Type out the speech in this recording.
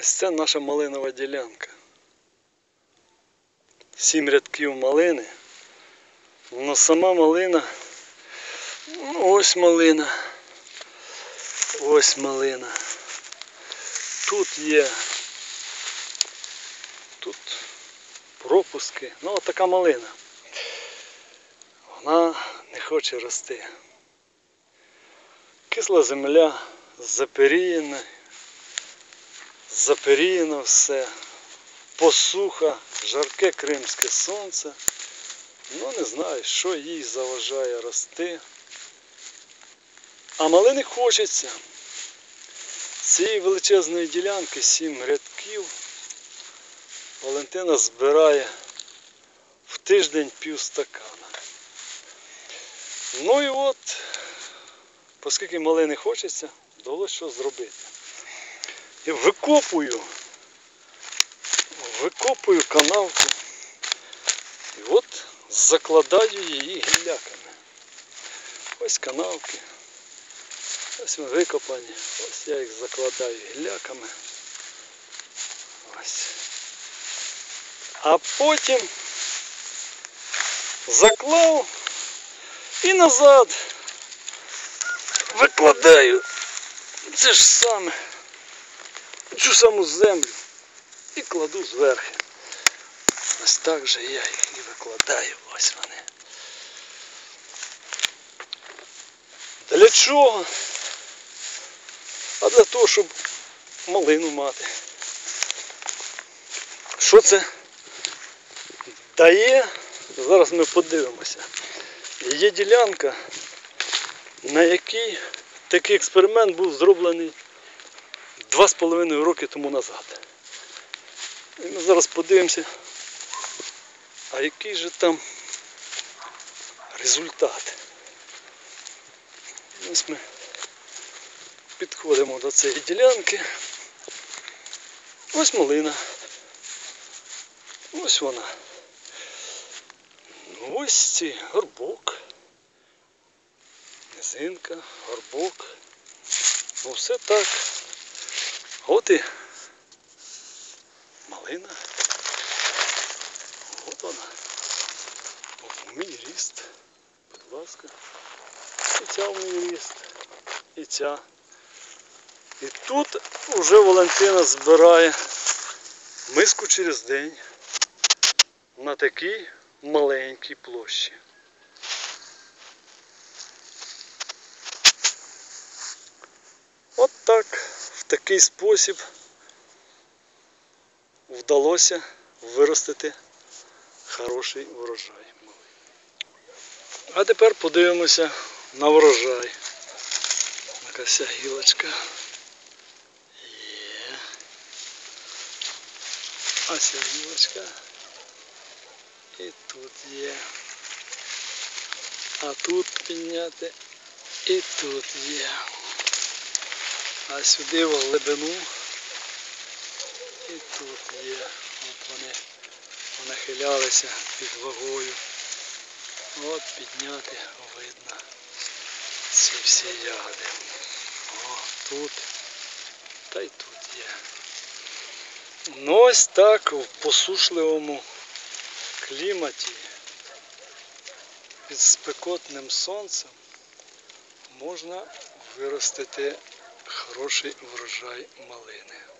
Ось це наша малинова ділянка. Сім рядків малини. Но сама малина. Ну, ось малина. Ось малина. Тут є. Тут пропуски. Ну, от така малина. Вона не хоче рости. Кисла земля, заперіяна, заперіяно все, посуха, жарке кримське сонце. Ну не знаю, що їй заважає рости. А малини хочеться. З цієї величезної ділянки сім рядків. Валентина збирає в тиждень пів стакана. Ну і от, оскільки малини хочеться, довелося що зробити. Викопую, викопую канавку. І от закладаю її гілляками. Ось канавки. Ось вони викопані. Ось я їх закладаю гілляками. Ось. А потім заклав і назад викладаю це ж саме цю саму землю і кладу зверху. Ось так же я їх і викладаю. Ось вони. Для чого? А для того, щоб малину мати. Що це дає? Зараз ми подивимося. Є ділянка, на якій такий експеримент був зроблений два з половиною роки тому назад. І ми зараз подивимося, а який же там результат. Ось ми підходимо до цієї ділянки. Ось малина. Ось вона. Ось ці горбок. Низинка, горбок. Ну все так. От і малина. От вона. Мій ріст. Будь ласка. І ця в мій ріст. І ця. І тут вже Валентина збирає миску через день на такій маленькій площі. От так, такий спосіб вдалося виростити хороший врожай. А тепер подивимося на врожай. Вся гілочка. Є. А ця гілочка. І тут є. А тут підняти. І тут є. А сюди в глибину. І тут є. От вони нахилялися під вагою. От підняти видно ці всі ягоди. О, тут. Та й тут є. Ну ось так в посушливому кліматі під спекотним сонцем можна виростити хороший врожай малини.